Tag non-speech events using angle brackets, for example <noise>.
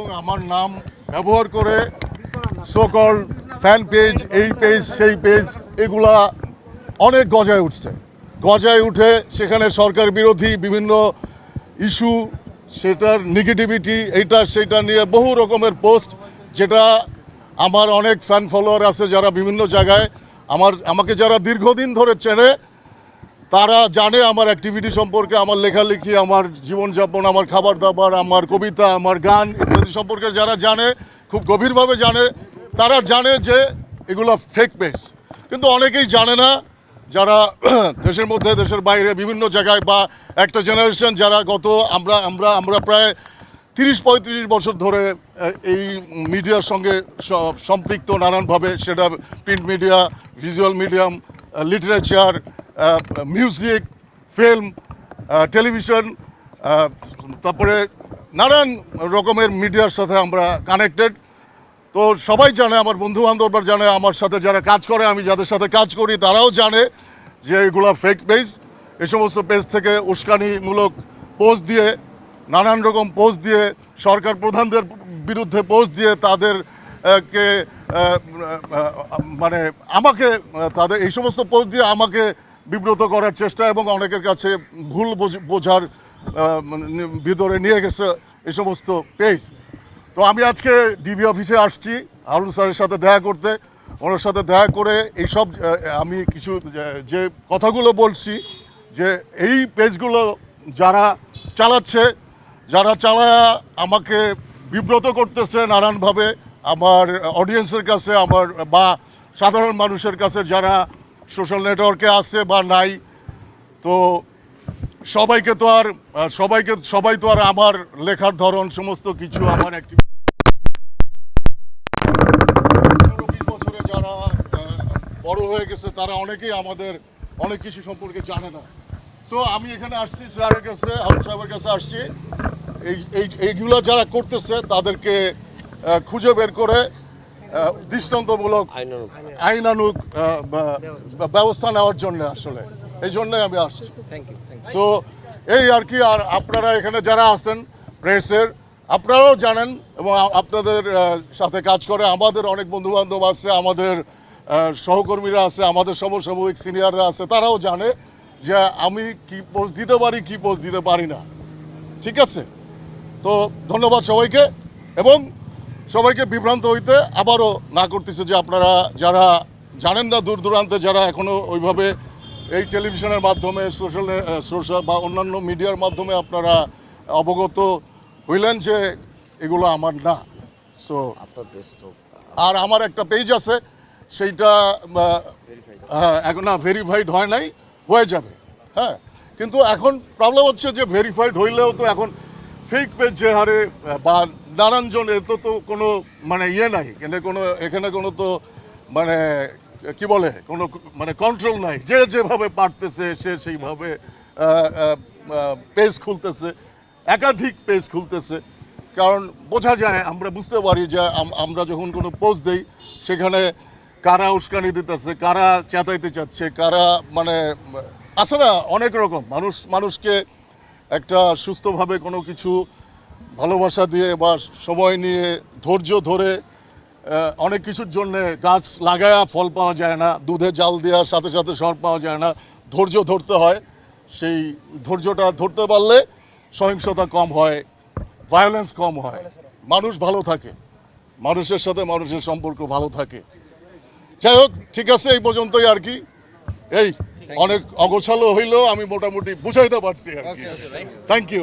এবং আমার নাম ব্যবহার করে সকল ফ্যান পেজ এই পেজ সেই পেজ এগুলা অনেক গজায় উঠছে। গজায় উঠে সেখানে সরকার বিরোধী বিভিন্ন ইস্যু সেটার নেগেটিভিটি এইটা সেটা নিয়ে বহু রকমের পোস্ট যেটা আমার অনেক ফ্যান ফলোয়ার আছে যারা বিভিন্ন জায়গায়, আমার, আমাকে যারা দীর্ঘদিন ধরে চেনে তারা জানে আমার অ্যাক্টিভিটি সম্পর্কে, আমার লেখালেখি, আমার জীবনযাপন, আমার খাবার দাবার আমার কবিতা, আমার গান ইত্যাদি সম্পর্কে যারা জানে, খুব গভীরভাবে জানে, তারা জানে যে এগুলো ফেক পেজ কিন্তু অনেকেই জানে না, যারা <clears throat> দেশের মধ্যে, দেশের বাইরে, বিভিন্ন জায়গায় বা একটা জেনারেশন যারা গত আমরা আমরা আমরা প্রায় তিরিশ, পঁয়ত্রিশ বছর ধরে এই মিডিয়ার সঙ্গে সম্পৃক্ত নানানভাবে, সেটা print media visual medium literature music film television তারপরে নানান রকমের মিডিয়ার সাথে আমরা কানেক্টেড তো সবাই জানে, আমার বন্ধু বান্ধবরা জানে, আমার সাথে যারা কাজ করে, আমি যাদের সাথে কাজ করি, তারাও জানে যে এগুলো ফেক পেজ এই সমস্ত পেজ থেকে উস্কানিমূলক পোস্ট দিয়ে, নানান রকম পোস্ট দিয়ে, সরকার প্রধানদের বিরুদ্ধে পোস্ট দিয়ে তাদের কে মানে আমাকে তাদের এই সমস্ত পোস্ট দিয়ে আমাকে বিব্রত করার চেষ্টা এবং অনেকের কাছে ভুল বোঝ- বোঝার মানে ভিতরে নিয়ে গেছে এই সমস্ত পেজ তো আমি আজকে ডিবি অফিসে আসছি, হারুন স্যারের সাথে দেখা করতে। ওনার সাথে দেখা করে এইসব আমি কিছু যে কথাগুলো বলছি, যে এই পেজগুলো যারা চালাচ্ছে, যারা চালায়া আমাকে বিব্রত করতেছে নানানভাবে, আমার অডিয়েন্সের কাছে, আমার বা সাধারণ মানুষের কাছে, যারা সোশ্যাল নেটওয়ার্কে আছে বা নাই, তো সবাইকে তো আর সবাইকে, সবাই তো আর আমার লেখার ধরন, সমস্ত কিছু আমার একটি বছরে যারা বড় হয়ে গেছে, তারা অনেকেই আমাদের অনেক কিছু সম্পর্কে জানে না। সো আমি এখানে আসছি, স্যারের কাছে হারুন সাহেবের কাছে আসছি। এই এই, এইগুলো যারা করতেছে, তাদেরকে খুঁজে বের করে দৃষ্টান্তমূলক। আইনানুক ব্যবস্থা নেওয়ার জন্য আসলে। এই জন্যই আমি আসছি। সো এই আর কি আর আপনারা এখানে যারা আছেন প্রেসের আপনারাও জানেন এবং আপনাদের সাথে কাজ করে আমাদের অনেক বন্ধু বান্ধব আছে আমাদের সহকর্মীরা আছে আমাদের সমসাময়িক সিনিয়ররা আছে তারাও জানে যে আমি কি পোস্ট দিতে পারি কি পোস্ট দিতে পারি না। ঠিক আছে? তো ধন্যবাদ সবাইকে এবং সবাইকে বিভ্রান্ত হইতে আবারও না করতেছে যে আপনারা যারা জানেন না দূর দূরান্তে যারা এখনও ওইভাবে এই টেলিভিশনের মাধ্যমে সোশ্যাল সোশ্যাল বা অন্যান্য মিডিয়ার মাধ্যমে আপনারা অবগত হইলেন যে এগুলো আমার না। সো আর আমার একটা পেজ আছে সেইটা হ্যাঁ এখন না ভেরিফাইড হয় নাই হয়ে যাবে। হ্যাঁ কিন্তু এখন প্রবলেম হচ্ছে যে ভেরিফাইড হইলেও তো এখন ফেক পেজ যে হারে বা নানানজন এত তো কোনো মানে ইয়ে নাই। এখানে কোনো এখানে কোনো তো মানে কি বলে, কোনো মানে কন্ট্রোল নাই। যে যেভাবে পারতেছে, সে সেইভাবে পেজ খুলতেছে, একাধিক পেজ খুলতেছে। কারণ বোঝা যায়, আমরা বুঝতে পারি যে আমরা যখন কোনো পোস্ট দেই, সেখানে কারা উস্কানি দিতেছে, কারা চেতাইতে চাচ্ছে, কারা মানে আছে না, অনেক রকম। মানুষ, মানুষকে একটা সুস্থভাবে কোনো কিছু ভালোবাসা দিয়ে বা সময় নিয়ে ধৈর্য ধরে অনেক কিছুর জন্য গাছ লাগায়া ফল পাওয়া যায় না দুধে জাল দেওয়ার সাথে সাথে সর পাওয়া যায় না ধৈর্য ধরতে হয়। সেই ধৈর্যটা ধরতে পারলে সহিংসতা কম হয় ভায়োলেন্স কম হয়। মানুষ ভালো থাকে মানুষের সাথে মানুষের সম্পর্ক ভালো থাকে। যাই হোক ঠিক আছে এই পর্যন্তই আর কি। এই অনেক অগোছালো হইলেও আমি মোটামুটি বুঝাইতে পারছি আর কি। Thank you